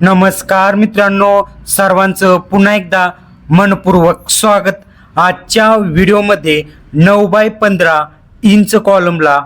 नमस्कार मित्रांनो सर्वांचं पुन्हा एकदा मनपूर्वक स्वागत. आजच्या व्हिडिओमध्ये नऊ बाय पंधरा इंच कॉलमला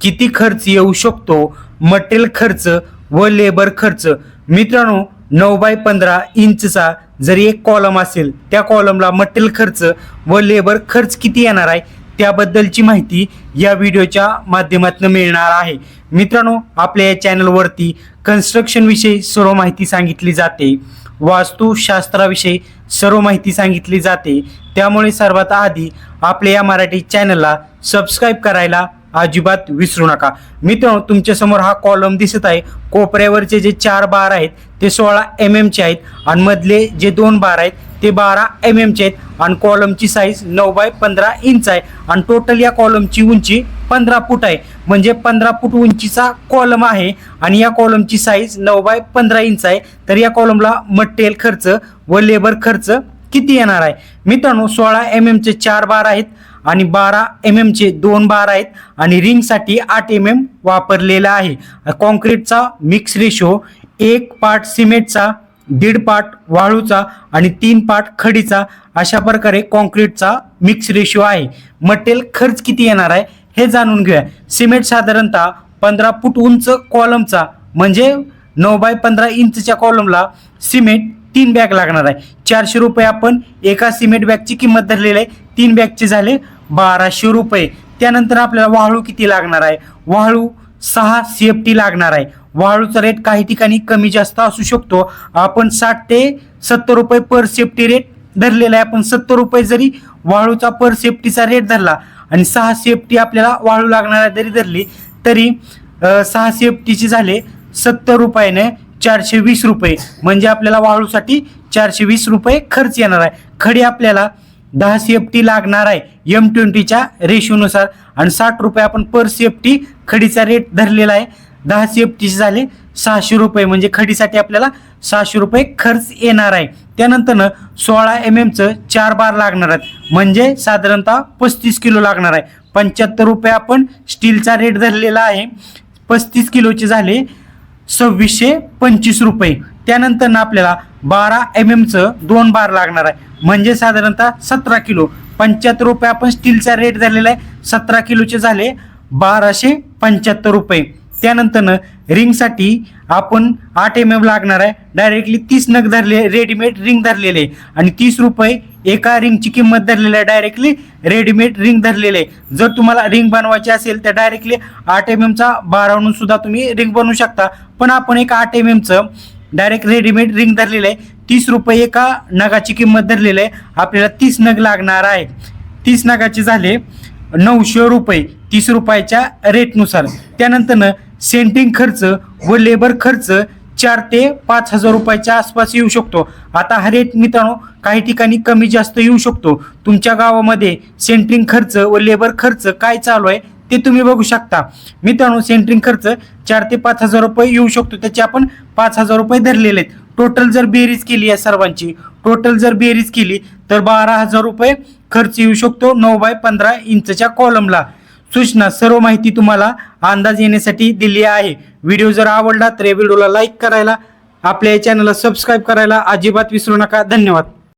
किती खर्च येऊ शकतो मटेरियल खर्च व लेबर खर्च. मित्रांनो नऊ बाय पंधरा इंचचा जरी एक कॉलम असेल त्या कॉलमला मटेरियल खर्च व लेबर खर्च किती येणार आहे त्याबद्दलची माहिती या व्हिडिओच्या माध्यमातून मिळणार आहे. मित्रांनो आपल्या या चॅनलवरती कन्स्ट्रक्शनविषयी सर्व माहिती सांगितली जाते. वास्तुशास्त्राविषयी सर्व माहिती सांगितली जाते. त्यामुळे सर्वात आधी आपल्या या मराठी चॅनलला सबस्क्राईब करायला अजिबात विसरू नका. मित्रांनो तुमच्यासमोर हा कॉलम दिसत आहे. कोपऱ्यावरचे जे चार बार आहेत ते सोळा एम एमचे आहेत आणि मधले जे दोन बार आहेत ते बारा एम एमचे आहेत आणि कॉलमची साईज नऊ बाय पंधरा इंच आहे. आणि टोटल या कॉलमची उंची पंधरा फूट आहे. म्हणजे पंधरा फूट उंचीचा कॉलम आहे आणि या कॉलमची साईज नऊ बाय पंधरा इंच आहे. तर या कॉलमला मटेरियल खर्च व लेबर खर्च किती येणार आहे? मित्रांनो सोळा एम एमचे चार बार आहेत आणि बारा एम एमचे दोन बार आहेत आणि रिंगसाठी आठ एम एम वापरलेला आहे. कॉन्क्रीटचा मिक्स रेशो एक पार्ट सिमेंटचा दीड पार्ट वाळूचा आणि तीन पार्ट खडीचा अशा प्रकारे कॉन्क्रीटचा मिक्स रेशो आहे. मटेरियल खर्च किती येणार आहे? हे जाणून घेऊया. सिमेंट साधारणतः पंधरा फूट उंच कॉलमचा म्हणजे नऊ बाय पंधरा इंचच्या कॉलमला सिमेंट तीन बॅग लागणार आहे. चारशे रुपये आपण एका सिमेंट बॅगची किंमत धरलेली आहे. तीन बॅगचे झाले बाराशे रुपये. त्यानंतर आपल्याला वाळू किती लागणार आहे? वाळू सहा सी एफ टी लागणार आहे. वाळूचा रेट काही ठिकाणी कमी जास्त असू शकतो. आपण साठ ते सत्तर रुपये पर सेफ्टी रेट धरलेला आहे. आपण सत्तर रुपये जरी वाळूचा पर सेफ्टीचा रेट धरला आणि सहा सेफ्टी आपल्याला वाळू लागणार आहे जरी धरली तरी सहा सेफ्टीचे झाले सत्तर रुपयाने चारशे वीस रुपये. म्हणजे आपल्याला वाळूसाठी चारशे वीस रुपये खर्च येणार आहे. खडी आपल्याला दहा सी एफ टी लागणार आहे एम ट्वेंटीच्या रेशोनुसार. आणि साठ रुपये आपण पर सी एफ टी खडीचा रेट धरलेला आहे. दहा सी एफ टीचे झाले सहाशे रुपये म्हणजे खडीसाठी आपल्याला सहाशे रुपये खर्च येणार आहे. त्यानंतरनं सोळा एम एमचं चार बार लागणार आहेत. म्हणजे साधारणतः पस्तीस किलो लागणार आहे. पंच्याहत्तर रुपये आपण स्टीलचा रेट धरलेला आहे. पस्तीस किलोचे झाले सव्वीसशे पंचवीस रुपये. त्यानंतरनं आपल्याला बारा एम एमचं दोन बार लागणार आहे. म्हणजे साधारणतः सतरा किलो. पंच्याहत्तर रुपये आपण स्टीलचा रेट धरलेला आहे. सतरा किलोचे झाले बाराशे पंच्याहत्तर रुपये. त्यानंतरनं रिंगसाठी आपण आठ एम एम लागणार आहे. डायरेक्टली तीस नग धरले रेडीमेड रिंग धरलेले आणि तीस रुपये एका रिंगची किंमत धरलेली आहे. डायरेक्टली रेडीमेड रिंग धरलेले आहे. जर तुम्हाला रिंग बनवायची असेल तर डायरेक्टली आठ एम एमचा बारावून सुद्धा तुम्ही रिंग बनवू शकता. पण आपण एक आठ एम एमचं डायरेक्ट रेडीमेड रिंग धरलेलं आहे. तीस रुपये एका नगाची किंमत धरलेली आहे. आपल्याला तीस नग लागणार आहे. तीस नगाचे झाले नऊशे रुपये. तीस रुपयाच्या रेटनुसार त्यानंतरनं सेंटिंग खर्च व लेबर खर्च चार ते पाच हजार रुपयाच्या आसपास येऊ शकतो. आता हा रेट मित्रांनो काही ठिकाणी कमी जास्त येऊ शकतो. तुमच्या गावामध्ये सेंट्रिंग खर्च व लेबर खर्च काय चालू आहे ते तुम्ही बघू शकता. मित्रांनो सेंट्रिंग खर्च चार ते पाच हजार रुपये येऊ शकतो. त्याचे आपण पाच हजार रुपये धरलेले आहेत. टोटल जर बेरीज केली या सर्वांची टोटल जर बेरीज केली तर बारा हजार रुपये खर्च येऊ शकतो नऊ बाय पंधरा इंचच्या कॉलमला सूचना सर्व माहिती तुम्हाला अंदाज येण्यासाठी दिली आहे. व्हिडिओ जर आवडला तर या व्हिडिओला लाईक करायला आपल्या या चॅनलला सबस्क्राईब करायला अजिबात विसरू नका. धन्यवाद.